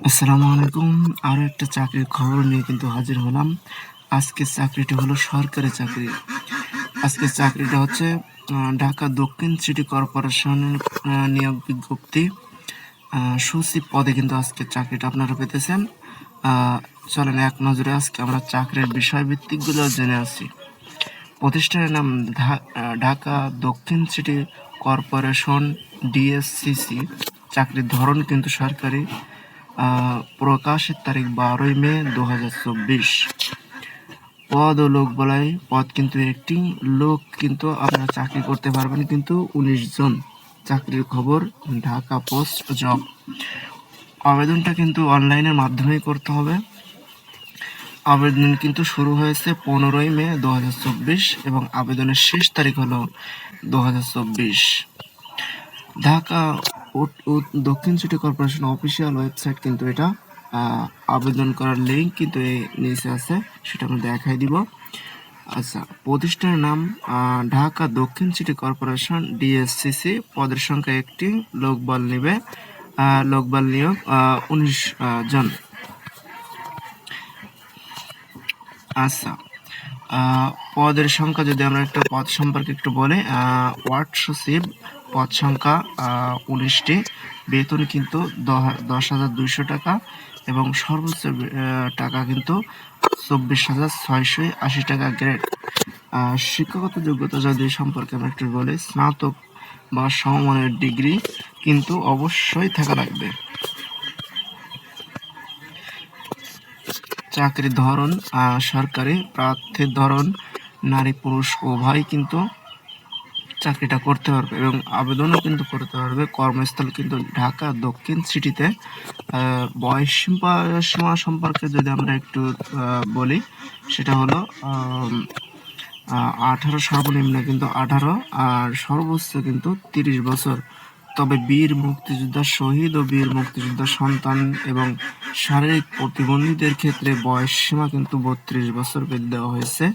আসসালামু আলাইকুম আরও একটা চাকরির খবর নিয়ে কিন্তু হাজির হলাম। আজকের চাকরিটি হলো সরকারি চাকরি। আজকের চাকরিটা হচ্ছে ঢাকা দক্ষিণ সিটি কর্পোরেশনের নিয়োগ বিজ্ঞপ্তি। সচিব পদে কিন্তু আজকের চাকরিটা আপনারা পেতেছেন। চলেন এক নজরে আজকে আমরা চাকরির বিষয়ভিত্তিকগুলো জেনে আসি। প্রতিষ্ঠানের নাম ঢাকা দক্ষিণ সিটি কর্পোরেশন, ডিএসসিসি। চাকরির ধরন কিন্তু সরকারি। প্রকাশের তারিখ বারোই মে দু হাজার চব্বিশ। পদ ও লোক বলাই, পদ কিন্তু একটি, লোক কিন্তু আপনারা চাকরি করতে পারবেন কিন্তু উনিশ জন। চাকরির খবর, ঢাকা পোস্ট জব। আবেদনটা কিন্তু অনলাইনের মাধ্যমেই করতে হবে। আবেদন কিন্তু শুরু হয়েছে পনেরোই মে দু হাজার চব্বিশ এবং আবেদনের শেষ তারিখ হলো দু হাজার চব্বিশ। ঢাকা দক্ষিণ সিটি কর্পোরেশন অফিসিয়াল ওয়েবসাইট কিন্তু এটা আবেদন করার লিঙ্ক কিন্তু এই নিচে আছে, সেটা আমি দেখাই দিব। আচ্ছা প্রতিষ্ঠানের নাম ঢাকা দক্ষিণ সিটি কর্পোরেশন, ডিএসসিসি, পদের সংখ্যা একটি, লোকবল নেবে লোকবল নিয়োগ উনিশ জন। আচ্ছা পদের সংখ্যা যদি আমরা একটু পদ সম্পর্কে একটু বলি ওয়ার্ড সচিব পদ সংখ্যা উনিশটি। বেতন কিন্তু দশ হাজার দুইশো টাকা এবং সর্বোচ্চ টাকা কিন্তু চব্বিশ হাজার ছয়শো আশি টাকা গ্রেড শিক্ষাগত যোগ্যতা যদি সম্পর্কে আমরা একটু বলি, স্নাতক বা সমমানের ডিগ্রি কিন্তু অবশ্যই থাকা লাগবে। চাকরির ধরন সরকারি, প্রার্থীর ধরন, নারী, পুরুষ, উভয় কিন্তু চাকরিটা করতে পারবে এবং আবেদনও কিন্তু করতে পারবে। কর্মস্থল কিন্তু ঢাকা, দক্ষিণ সিটিতে। বয়স সীমা- সীমা সম্পর্কে যদি আমরা একটু বলি, সেটা হলো আঠারো সর্বনিম্ন কিন্তু আঠারো আর সর্বোচ্চ কিন্তু তিরিশ বছর। তবে বীর মুক্তিযোদ্ধা শহীদ ও বীর মুক্তিযোদ্ধা সন্তান এবং শারীরিক প্রতিবন্ধীদের ক্ষেত্রে বয়স সীমা কিন্তু বত্রিশ বছর বেঁধে দেওয়া হয়েছে।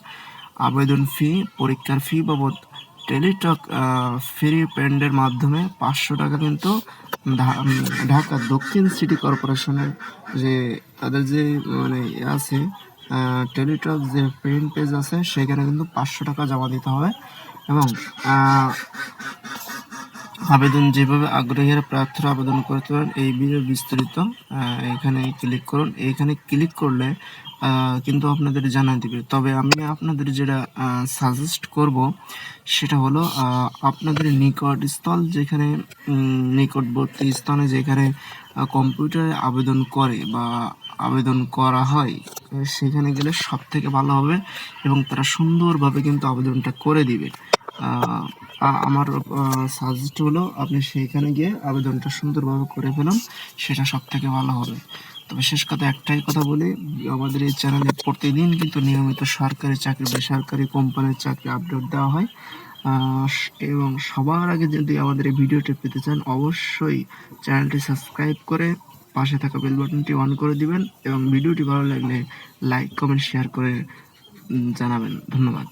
আবেদন ফি, পরীক্ষার ফি বাবদ টেলিটক ফ্রি পেন্ডের মাধ্যমে পাঁচশো টাকা কিন্তু ঢাকা দক্ষিণ সিটি কর্পোরেশনের যে তাদের যে মানে ইয়ে আছে টেলিটক যে পেইন্ট পেজ আছে, সেখানে কিন্তু পাঁচশো টাকা জমা দিতে হবে এবং আবেদন যেভাবে আগ্রহীরা প্রার্থীরা আবেদন করতে পারেন, এই বিষয়ে বিস্তারিত এখানে ক্লিক করুন। এখানে ক্লিক করলে কিন্তু আপনাদের জানা দিবে। তবে আমি আপনাদের যেটা সাজেস্ট করব, সেটা হলো আপনাদের নিকট স্থল যেখানে নিকটবর্তী স্থানে যেখানে কম্পিউটারে আবেদন করে বা আবেদন করা হয়, সেখানে গেলে সব থেকে ভালো হবে এবং তারা সুন্দরভাবে কিন্তু আবেদনটা করে দিবে। আমার সাজেস্ট হলো, আপনি সেইখানে গিয়ে আবেদনটা সুন্দরভাবে করে ফেলুন, সেটা সব থেকে ভালো হবে। তবে শেষ কথা একটাই কথা বলি, আমাদের এই চ্যানেলে প্রতিদিন কিন্তু নিয়মিত সরকারি চাকরি, বেসরকারি কোম্পানির চাকরি আপডেট দেওয়া হয়। এবং সবার আগে যদি আমাদের এই ভিডিওটি পেতে চান, অবশ্যই চ্যানেলটি সাবস্ক্রাইব করে পাশে থাকা বেল বাটনটি অন করে দিবেন এবং ভিডিওটি ভালো লাগলে লাইক কমেন্ট শেয়ার করে জানাবেন। ধন্যবাদ।